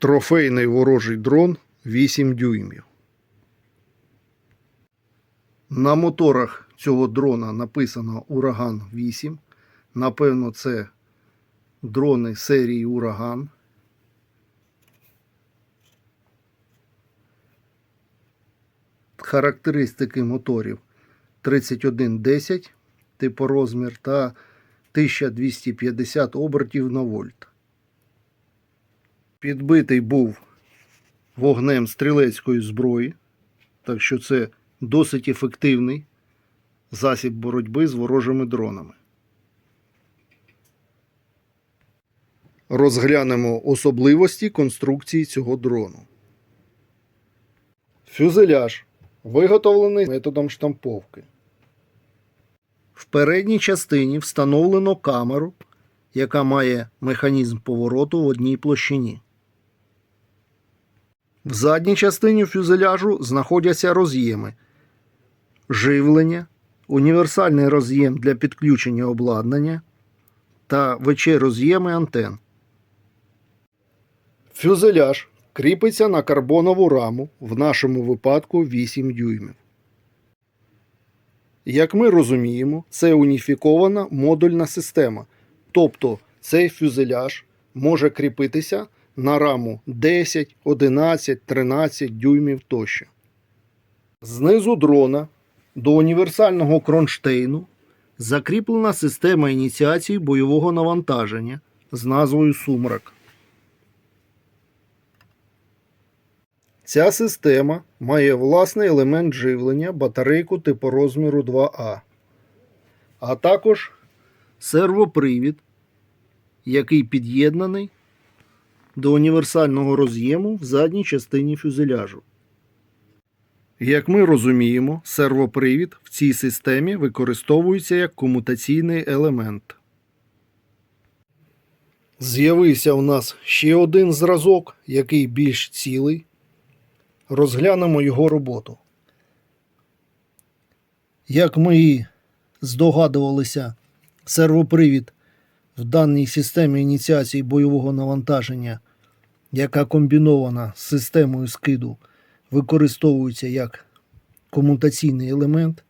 Трофейний ворожий дрон 8 дюймів. На моторах цього дрона написано Ураган 8. Напевно, це дрони серії Ураган. Характеристики моторів 3110 типорозмір та 1250 обертів на вольт. Підбитий був вогнем стрілецької зброї, так що це досить ефективний засіб боротьби з ворожими дронами. Розглянемо особливості конструкції цього дрону. Фюзеляж виготовлений методом штамповки. В передній частині встановлено камеру, яка має механізм повороту в одній площині. В задній частині фюзеляжу знаходяться роз'єми, живлення, універсальний роз'єм для підключення обладнання та ВЧ-роз'єми антен. Фюзеляж кріпиться на карбонову раму, в нашому випадку 8 дюймів. Як ми розуміємо, це уніфікована модульна система, тобто цей фюзеляж може кріпитися на раму 10, 11, 13 дюймів тощо. Знизу дрона до універсального кронштейну закріплена система ініціації бойового навантаження з назвою Сумрак. Ця система має власний елемент живлення батарейку типу розміру 2А, а також сервопривід, який під'єднаний до універсального роз'єму в задній частині фюзеляжу. Як ми розуміємо, сервопривід в цій системі використовується як комутаційний елемент. З'явився у нас ще один зразок, який більш цілий. Розглянемо його роботу. Як ми і здогадувалися, сервопривід в даній системі ініціації бойового навантаження, яка комбінована з системою скиду, використовується як комутаційний елемент.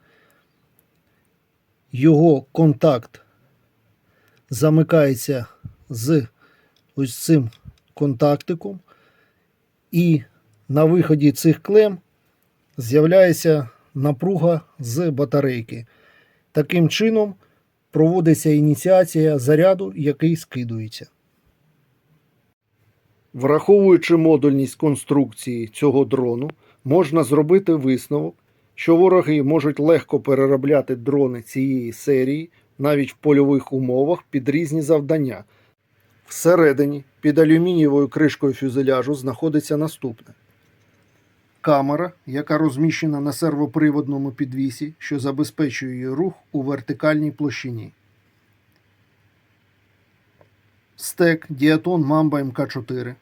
Його контакт замикається з ось цим контактиком, і на виході цих клем з'являється напруга з батарейки. Таким чином проводиться ініціація заряду, який скидується. Враховуючи модульність конструкції цього дрону, можна зробити висновок, що вороги можуть легко переробляти дрони цієї серії навіть в польових умовах під різні завдання. Всередині під алюмінієвою кришкою фюзеляжу знаходиться наступне. Камера, яка розміщена на сервоприводному підвісі, що забезпечує її рух у вертикальній площині. Стек Діатон Mamba МК4.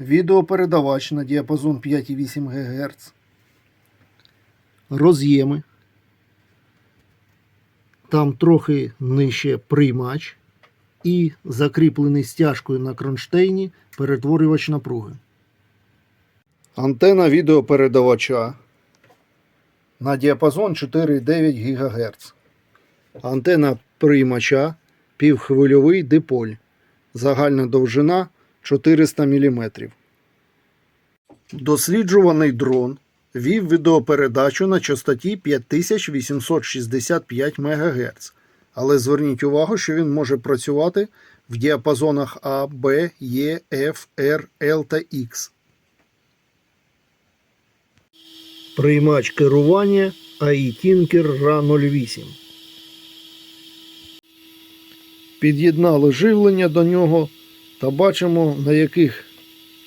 Відеопередавач на діапазон 5,8 ГГц. Роз'єми. Там трохи нижче приймач. І закріплений стяжкою на кронштейні перетворювач напруги. Антена відеопередавача на діапазон 4,9 ГГц. Антена приймача півхвильовий диполь. Загальна довжина 400 мм. Досліджуваний дрон вів відеопередачу на частоті 5865 МГц. Але зверніть увагу, що він може працювати в діапазонах А, Б, Е, Ф, Р, Л та Х. Приймач керування AI Tinker RA08. Під'єднали живлення до нього та бачимо, на яких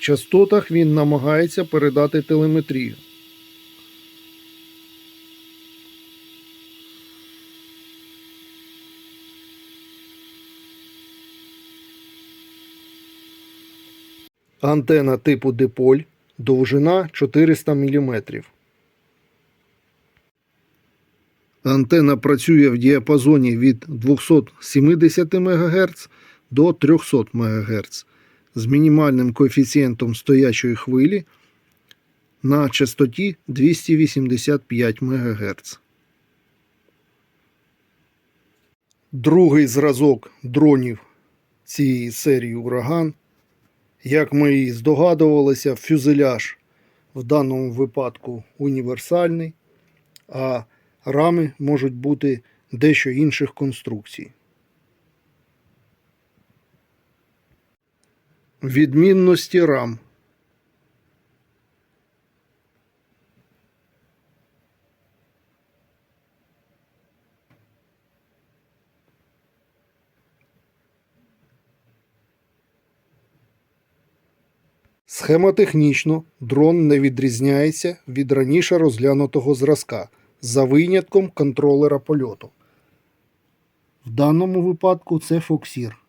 частотах він намагається передати телеметрію. Антена типу диполь, довжина 400 мм. Антена працює в діапазоні від 270 МГц до 300 МГц. з мінімальним коефіцієнтом стоячої хвилі на частоті 285 МГц. Другий зразок дронів цієї серії ураган. Як ми і здогадувалися, фюзеляж в даному випадку універсальний, а рами можуть бути дещо інших конструкцій. Відмінності рам. Схемотехнічно дрон не відрізняється від раніше розглянутого зразка за винятком контролера польоту. В даному випадку це Фоксір.